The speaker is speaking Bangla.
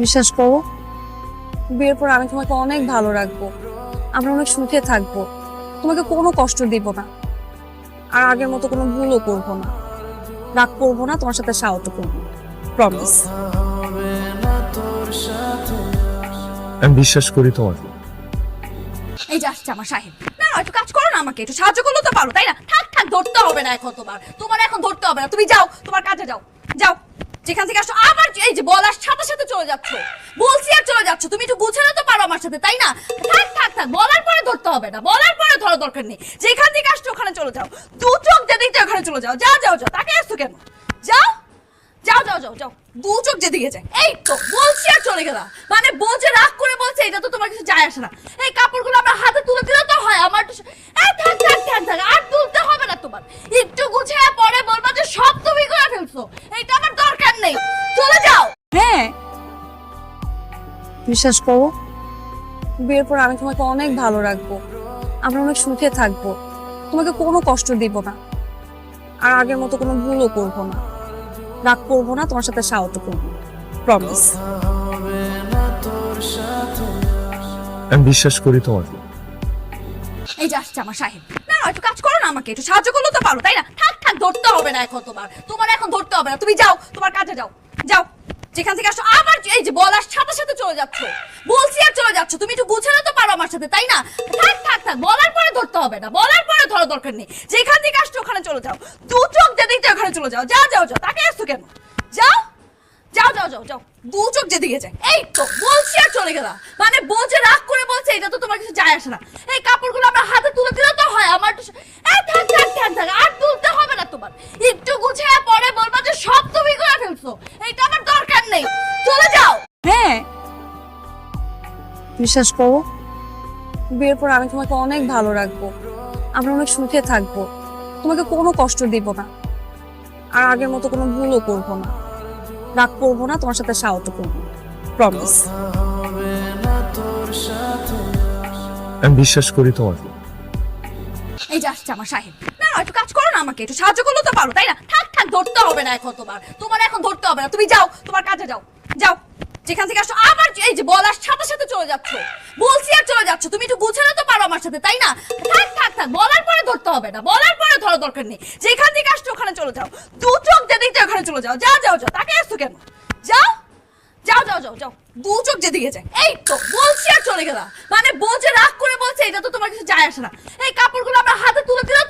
বিশ্বাস করো বিয়ের পর আমি তোমাকে অনেক ভালো রাখব আমরা অনেক সুখে থাকব। তোমাকে কোনো কষ্ট দিব না আর আগের মতো কোনো ভুলও করব না। রাগ করব না তোমার সাথে সাহস করব প্রমিস আমি বিশ্বাস করি তোমাকে। এই যে আসছে আমার সাহেব। না না, একটু কাজ করো না আমাকে একটু সাহায্য করলে তো পারো তাই না? থাক থাক ধরতে হবে না এখন তোমার। তোমার এখন ধরতে হবে না তুমি যাও তোমার কাজে যাও যাও। যেখান থেকে আসো আবার এই যে বলার সাথে সাথে চলে যাচ্ছ। বলছি আর চলে যাচ্ছ, তুমি একটু বুঝে তো পারো আমার সাথে, তাই না? থাক থাক থাক, বলার পরে ধরতে হবে না, বলার পরে ধরা দরকার নেই। যেখান থেকে আসছো, ওখানে চলে যাও। দু চোখ যেদিকটা ওখানে চলে যাও। যাও যাও যাও, তাকে আসছো কেন? যাও যাও যাও যাও যাও, দু চোখ যেদিকে যায়। এই তো, বলছি আর চলে গেলাম। মানে বলছে, রাগ করে বলছে, এটা তো তোমার কিছু যায় আসে না। এই কাপড়গুলো আমার হাতে তুলে দিলে তো হয় আমার বিশ্বাস করো বিয়ের পর আমি তোমাকে অনেক ভালো রাখব আমরা অনেক সুখে থাকব তোমাকে কোনো কষ্ট দিব না আর আগের মতো কোনো ভুলও করব না রাগ করব না তোমার সাথে সাহস করব প্রমিস আমি বিশ্বাস করি তোমাকে। এই যে আসছে আমার সাহেব। না না, একটু কাজ করো না আমাকে একটু সাহায্য করলে তো পারো তাই না? থাক থাক ধরতে হবে না এখন তোমার তোমার এখন ধরতে হবে না তুমি যাও তোমার কাজে যাও যাও। যেখান থেকে আসো আবার এই যে বলার সাথে সাথে চলে যাচ্ছ। বলছি আর চলে যাচ্ছ, তুমি একটু বুঝে তো পারো আমার সাথে, তাই না? থাক থাক থাক, বলার পরে ধরতে হবে না, বলার পরে ধরা দরকার নেই। যেখান থেকে আসছো, ওখানে চলে যাও। দু চোখ যেদিকটা ওখানে চলে যাও যাও যাও যাও, তাকে আসছো কেন? যাও যাও যাও যাও যাও, দু চোখ যেদিকে যায়। এই তো, বলছি আর চলে গেলাম। মানে বলছে, রাগ করে বলছে, এটা তো তোমার কিছু যায় আসে না। এই কাপড়গুলো বিশ্বাস করো বিয়ের পর আমি তোমাকে অনেক ভালো রাখব আমরা অনেক সুখে থাকব। তোমাকে কোনো কষ্ট দিব না আর আগের মতো কোনো ভুলও করব না। রাগ করব না তোমার সাথে সাহস করব প্রমিস আমি বিশ্বাস করি তোমাকে। এই যে আসছে আমার সাহেব। না একটু কাজ করো না আমাকে একটু সাহায্য করলে তো পারো তাই না? থাক থাক ধরতে হবে না এখন তোমার। তোমার এখন ধরতে হবে না তুমি যাও তোমার কাজে যাও। যেখান থেকে আসো আবার এই যে বলার সাথে সাথে চলে যাচ্ছ। বলছি আর চলে যাচ্ছ, তুমি একটু বুঝে তো পারো আমার সাথে, তাই না? থাক থাক থাক, বলার পরে ধরতে হবে না, বলার পরে ধরা দরকার নেই। যেখান থেকে আসছো, ওখানে চলে যাও। দু চোখ যেদিকটা ওখানে চলে যাও। যাও যাও যাও, তাকে আসছো কেন? যাও যাও যাও যাও যাও, দু চোখ যেদিকে যায়। এই তো, বলছি আর চলে গেলাম। মানে বলছে, রাগ করে বলছে, এটা তো তোমার কিছু যায় আসে না। এই কাপড়গুলো আমার হাতে তুলে দিলে